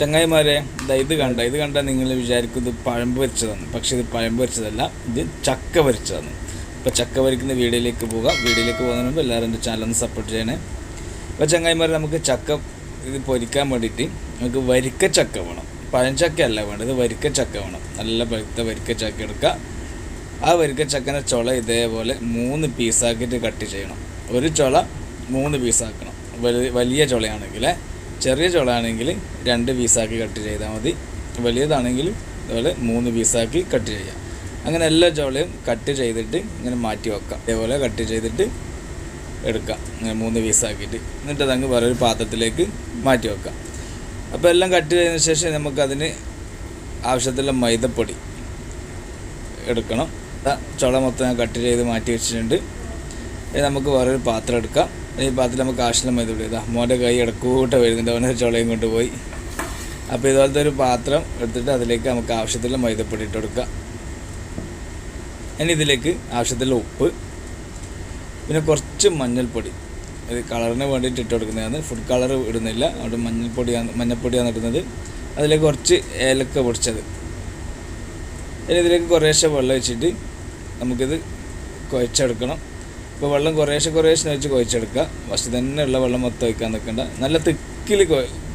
ചങ്ങായിമാരെ ഇതാ ഇത് കണ്ട ഇത് കണ്ട നിങ്ങൾ വിചാരിക്കും ഇത് പഴം പൊരിച്ചതാണ് പക്ഷെ ഇത് പഴം പൊരിച്ചതല്ല ഇത് ചക്ക പൊരിച്ചതാണ് ഇപ്പോൾ ചക്ക പൊരിക്കുന്ന വീഡിയോയിലേക്ക് പോകാം. വീഡിയോയിലേക്ക് പോകുന്നതിന് മുമ്പ് എല്ലാവരും എന്റെ ചാനൽ ഒന്ന് സപ്പോർട്ട് ചെയ്യണേ. അപ്പോൾ ചങ്ങായിമാരെ നമുക്ക് ചക്ക ഇത് പൊരിക്കാൻ വേണ്ടിയിട്ട് നമുക്ക് വരിക്ക ചക്ക വേണം. പഴഞ്ചക്ക അല്ല വേണ്ടത് വരിക്ക ചക്ക വേണം. നല്ല പഴുത്ത വരിക്ക ചക്ക എടുക്കുക ആ വരിക്ക ചക്കന്റെ ചുള ഇതേപോലെ മൂന്ന് പീസാക്കിയിട്ട് കട്ട് ചെയ്യണം. ഒരു ചുള മൂന്ന് പീസാക്കണം വലിയ ചുളയാണെങ്കിൽ ചെറിയ ചോളാണെങ്കിൽ രണ്ട് പീസാക്കി കട്ട് ചെയ്താൽ മതി. വലിയതാണെങ്കിൽ ഇതുപോലെ മൂന്ന് പീസാക്കി കട്ട് ചെയ്യാം. അങ്ങനെ എല്ലാ ചോളയും കട്ട് ചെയ്തിട്ട് ഇങ്ങനെ മാറ്റി വെക്കാം. ഇതേപോലെ കട്ട് ചെയ്തിട്ട് എടുക്കാം. ഇങ്ങനെ മൂന്ന് പീസാക്കിയിട്ട്. എന്നിട്ട് അതങ്ങ് വേറൊരു പാത്രത്തിലേക്ക് മാറ്റി വെക്കാം. അപ്പോൾ എല്ലാം കട്ട് ചെയ്തതിന് ശേഷം നമുക്കതിന് ആവശ്യത്തിലുള്ള മൈദപ്പൊടി എടുക്കണം. ചുള മൊത്തം ഞാൻ കട്ട് ചെയ്ത് മാറ്റി വെച്ചിട്ടുണ്ട്. ഇനി നമുക്ക് വേറൊരു പാത്രം എടുക്കാം. ഈ പാത്രത്തിൽ നമുക്ക് ആവശ്യമുള്ള മതി ഇതാ മോന്റെ കൈ ഇടക്കൂട്ട വരുന്നുണ്ട്. അവനെ ചുളയും കൊണ്ടുപോയി അപ്പോൾ ഇതുപോലത്തെ ഒരു പാത്രം എടുത്തിട്ട് അതിലേക്ക് നമുക്ക് ആവശ്യത്തിലുള്ള മൈദപ്പൊടി ഇട്ട് കൊടുക്കാം. ഇനി ഇതിലേക്ക് ആവശ്യത്തിലുള്ള ഉപ്പ് പിന്നെ കുറച്ച് മഞ്ഞൾപ്പൊടി. ഇത് കളറിന് വേണ്ടിയിട്ട് ഇട്ട് കൊടുക്കുന്നതാണ്. ഫുഡ് കളർ ഇടുന്നില്ല. അവിടെ മഞ്ഞൾപ്പൊടിയാണ് മഞ്ഞൾപ്പൊടിയാണ് ഇടുന്നത്. അതിലേക്ക് കുറച്ച് ഏലക്ക പൊടിച്ചത്. ഇനി ഇതിലേക്ക് കുറേശ്ശെ വെള്ളം വെച്ചിട്ട് നമുക്കിത് കുഴച്ചെടുക്കണം. ഇപ്പോൾ വെള്ളം കുറേശ്ശെ കുറേശ്ശെ വെച്ച് കുഴച്ചെടുക്കുക. ഫസ്റ്റ് തന്നെ ഉള്ള വെള്ളം മൊത്തം ഒഴിക്കാൻ നിൽക്കണ്ട. നല്ല തിക്കിൽ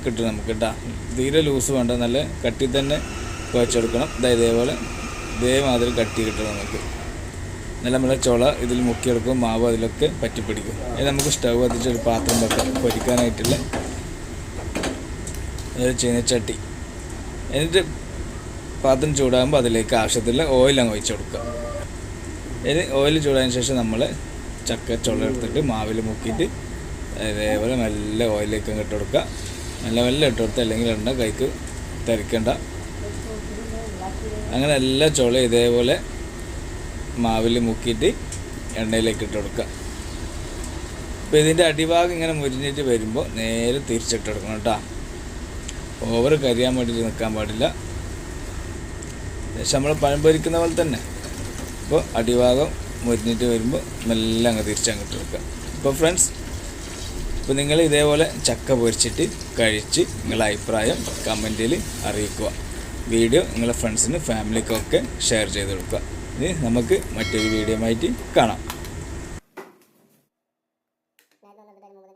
കിട്ടും നമുക്ക് കേട്ടോ. തീരെ ലൂസ് വേണ്ട. നല്ല കട്ടി തന്നെ കുഴച്ചെടുക്കണം. ഇതാ ഇതേപോലെ ഇതേമാതിരി കട്ടി കിട്ടും നമുക്ക്. നല്ല നല്ല ചുള ഇതിൽ മുക്കിയെടുക്കും മാവ് അതിലൊക്കെ പറ്റിപ്പിടിക്കും. ഇത് നമുക്ക് സ്റ്റവ് കത്തിച്ച് ഒരു പാത്രം വെക്കാം പൊരിക്കാനായിട്ടുള്ള ഒരു ചീനച്ചട്ടി. എന്നിട്ട് പാത്രം ചൂടാകുമ്പോൾ അതിലേക്ക് ആവശ്യത്തിലുള്ള ഓയിൽ അങ്ങ് ഒഴിച്ച് കൊടുക്കുക. ഇനി ഓയിൽ ചൂടായതിനു ശേഷം നമ്മൾ ചക്ക ചുള എടുത്തിട്ട് മാവിൽ മുക്കിയിട്ട് അതേപോലെ നല്ല ഓയിലേക്ക് ഇട്ട് കൊടുക്കുക. നല്ല നല്ല ഇട്ട് കൊടുത്ത് അല്ലെങ്കിൽ എണ്ണ കൈക്ക് തിരക്കണ്ട അങ്ങനെ എല്ലാ ചുള ഇതേപോലെ മാവിൽ മുക്കിയിട്ട് എണ്ണയിലേക്ക് ഇട്ട് കൊടുക്കുക. അപ്പോൾ ഇതിന്റെ അടിഭാഗം ഇങ്ങനെ മുരിഞ്ഞിട്ട് വരുമ്പോൾ നേരെ തിരിച്ചിട്ട് കൊടുക്കണം കേട്ടോ. ഓവർ കരിയാൻ വേണ്ടിയിട്ട് നിൽക്കാൻ പാടില്ല. നമ്മൾ പഴം പൊരിക്കുന്ന പോലെ തന്നെ. അപ്പോൾ അടിഭാഗം മുരിഞ്ഞിട്ട് വരുമ്പോൾ മെല്ലെ അങ്ങ് തിരിച്ചങ്ങോട്ട് വെക്കുക അപ്പോൾ ഫ്രണ്ട്സ് ഇപ്പോൾ നിങ്ങൾ ഇതേപോലെ ചക്ക പൊരിച്ചിട്ട് കഴിച്ച് നിങ്ങളുടെ അഭിപ്രായം കമന്റിൽ അറിയിക്കുക. വീഡിയോ നിങ്ങളുടെ ഫ്രണ്ട്സിനും ഫാമിലിക്കൊക്കെ ഷെയർ ചെയ്ത് കൊടുക്കുക. ഇനി നമുക്ക് മറ്റൊരു വീഡിയോ ആയിട്ട് കാണാം.